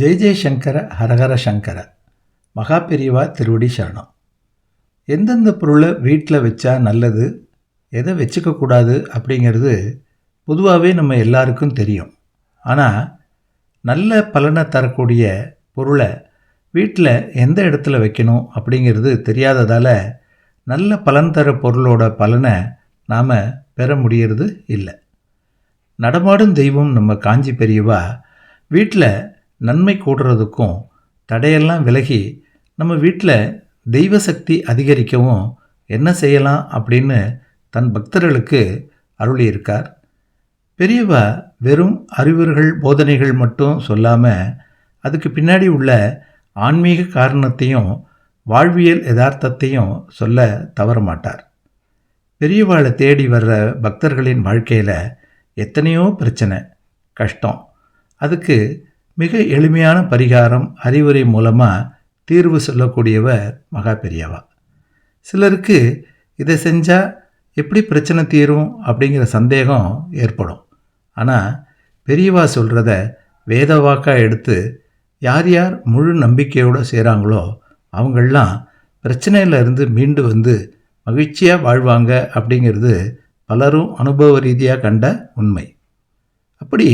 ஜெய் ஜெய்சங்கர ஹரஹர சங்கர. மகா பெரியவா திருவடி சரணம். எந்தெந்த பொருளை வீட்டில் வச்சா நல்லது எதை வச்சுக்கக்கூடாது அப்படிங்கிறது பொதுவாகவே நம்ம எல்லாருக்கும் தெரியும். ஆனால் நல்ல பலனை தரக்கூடிய பொருளை வீட்டில் எந்த இடத்துல வைக்கணும் அப்படிங்கிறது தெரியாததால் நல்ல பலன் தர பொருளோட பலனை நாம் பெற முடியறது இல்லை. நடமாடும் தெய்வம் நம்ம காஞ்சி பெரியவா வீட்டில் நன்மை கூடுறதுக்கும் தடையெல்லாம் விலகி நம்ம வீட்டில் தெய்வ சக்தி அதிகரிக்கவும் என்ன செய்யலாம் அப்படின்னு தன் பக்தர்களுக்கு அருளியிருக்கார். பெரியவா வெறும் அறிவுர்கள் போதனைகள் மட்டும் சொல்லாமல் அதுக்கு பின்னாடி உள்ள ஆன்மீக காரணத்தையும் வாழ்வியல் யதார்த்தத்தையும் சொல்ல தவற மாட்டார். பெரியவாளை தேடி வர்ற பக்தர்களின் வாழ்க்கையில் எத்தனையோ பிரச்சனை கஷ்டம். அதுக்கு மிக எளிமையான பரிகாரம் அறிவுரை மூலமாக தீர்வு சொல்லக்கூடியவர் மகா பெரியவா. சிலருக்கு இதை செஞ்சால் எப்படி பிரச்சனை தீரும் அப்படிங்கிற சந்தேகம் ஏற்படும். ஆனால் பெரியவா சொல்கிறத வேத வாக்காக எடுத்து யார் யார் முழு நம்பிக்கையோடு செய்கிறாங்களோ அவங்களெலாம் பிரச்சனையிலிருந்து மீண்டு வந்து மகிழ்ச்சியாக வாழ்வாங்க அப்படிங்கிறது பலரும் அனுபவ ரீதியாக கண்ட உண்மை. அப்படி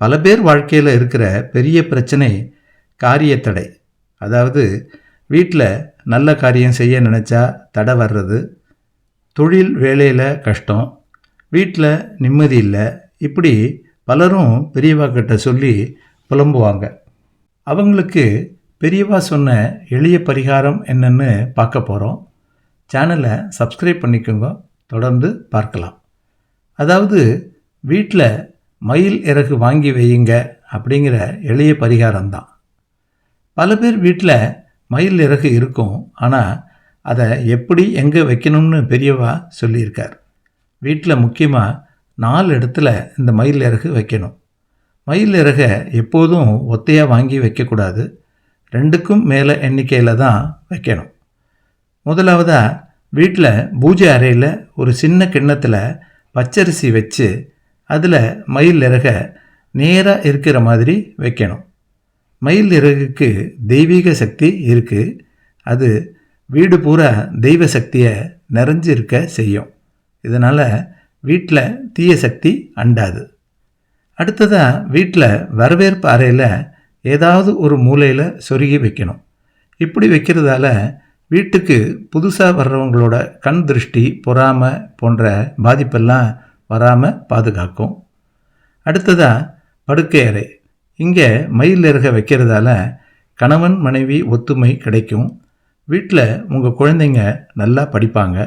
பல பேர் வாழ்க்கையில் இருக்கிற பெரிய பிரச்சனை காரியத்தடை. அதாவது வீட்டில் நல்ல காரியம் செய்ய நினச்சா தடை வர்றது தொழில் வேலையில் கஷ்டம் வீட்டில் நிம்மதி இல்லை இப்படி பலரும் பெரியவா கிட்ட சொல்லி புலம்புவாங்க. அவங்களுக்கு பெரியவா சொன்ன எளிய பரிகாரம் என்னன்னு பார்க்க போகிறோம் சேனலை சப்ஸ்கிரைப் பண்ணிக்கோங்க. தொடர்ந்து பார்க்கலாம். அதாவது வீட்டில் மயில் இறகு வாங்கி வையுங்க அப்படிங்கிற எளிய பரிகாரம்தான். பல பேர் வீட்டில் மயில் இறகு இருக்கும் ஆனால் அதை எப்படி எங்கே வைக்கணும்னு பெரியவா சொல்லியிருக்கார். வீட்டில் முக்கியமாக நாலு இடத்துல இந்த மயில் இறகு வைக்கணும். மயில் இறகை எப்போதும் ஒத்தையாக வாங்கி வைக்கக்கூடாது. ரெண்டுக்கும் மேலே எண்ணிக்கையில் தான் வைக்கணும். முதலாவதாக வீட்டில் பூஜை அறையில் ஒரு சின்ன கிண்ணத்தில் பச்சரிசி வச்சு அதில் மயில் இறக நேராக இருக்கிற மாதிரி வைக்கணும். மயில் இறகுக்கு தெய்வீக சக்தி இருக்குது அது வீடு பூரா தெய்வ சக்தியை நிறைஞ்சு இருக்க செய்யும். இதனால் வீட்டில் தீய சக்தி அண்டாது. அடுத்ததாக வீட்டில் வரவேற்பு அறையில் ஏதாவது ஒரு மூலையில் சொருகி வைக்கணும். இப்படி வைக்கிறதால வீட்டுக்கு புதுசாக வர்றவங்களோட கண் திருஷ்டி பொறாமை போன்ற பாதிப்பெல்லாம் வராமல் பாதுகாக்கும். அடுத்ததாக படுக்கை அறை இங்கே மயில் இறக வைக்கிறதால கணவன் மனைவி ஒத்துமை கிடைக்கும். வீட்டில் உங்கள் குழந்தைங்க நல்லா படிப்பாங்க.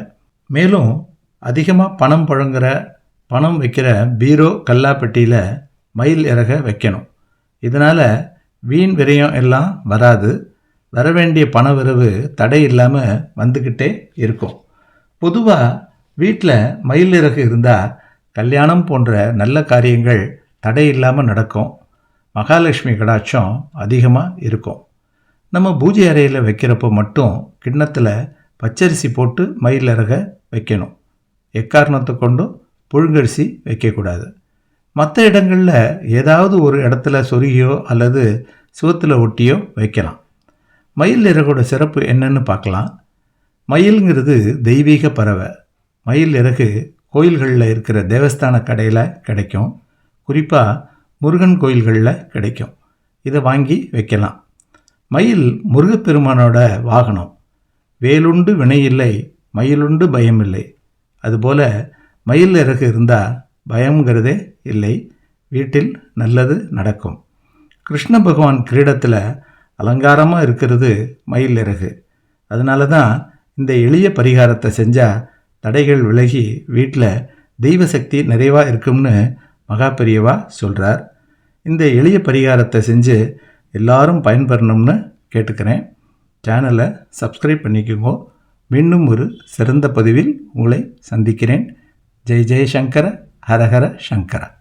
மேலும் அதிகமாக பணம் புழங்குற பணம் வைக்கிற பீரோ கல்லாப்பெட்டியில் மயில் இறக வைக்கணும். இதனால் வீண் விரயம் எல்லாம் வராது. வர வேண்டிய பண வரவு தடை இல்லாமல் வந்துக்கிட்டே இருக்கும். பொதுவாக வீட்டில் மயில் இறகு இருந்தால் கல்யாணம் போன்ற நல்ல காரியங்கள் தடை இல்லாமல் நடக்கும். மகாலட்சுமி கடாட்சம் அதிகமாக இருக்கும். நம்ம பூஜை அறையில் வைக்கிறப்போ மட்டும் கிண்ணத்தில் பச்சரிசி போட்டு மயில் வைக்கணும். எக்காரணத்தை கொண்டும்? புழுங்கரிசி வைக்கக்கூடாது. மற்ற இடங்களில் ஏதாவது ஒரு இடத்துல சொருகியோ அல்லது சுவத்தில் ஒட்டியோ வைக்கலாம். மயில் இறகோட சிறப்பு என்னன்னு பார்க்கலாம். மயிலுங்கிறது தெய்வீக பறவை. மயில் இறகு கோயில்களில் இருக்கிற தேவஸ்தான கடையில் கிடைக்கும். குறிப்பாக முருகன் கோயில்களில் கிடைக்கும். இதை வாங்கி வைக்கலாம். மயில் முருகப்பெருமானோட வாகனம். வேலுண்டு வினையில்லை மயிலுண்டு பயமில்லை. அதுபோல் மயில் இறகு இருந்தால் பயங்கிறதே இல்லை. வீட்டில் நல்லது நடக்கும். கிருஷ்ண பகவான் கிரீடத்தில் அலங்காரமாக இருக்கிறது மயில் இறகு. அதனால தான் இந்த எளிய பரிகாரத்தை செஞ்சால் தடைகள் விலகி வீட்டில் தெய்வ சக்தி நிறைவாக இருக்கும்னு மகா பெரியவா சொல்கிறார் இந்த எளிய பரிகாரத்தை செஞ்சு எல்லாரும் பயன்பெறணும்னு கேட்டுக்கிறேன். சேனலை சப்ஸ்கிரைப் பண்ணிக்கோங்க. மீண்டும் ஒரு சிறந்த பதிவில் உங்களை சந்திக்கிறேன். ஜெய் ஜெயசங்கர ஹரஹர சங்கரா.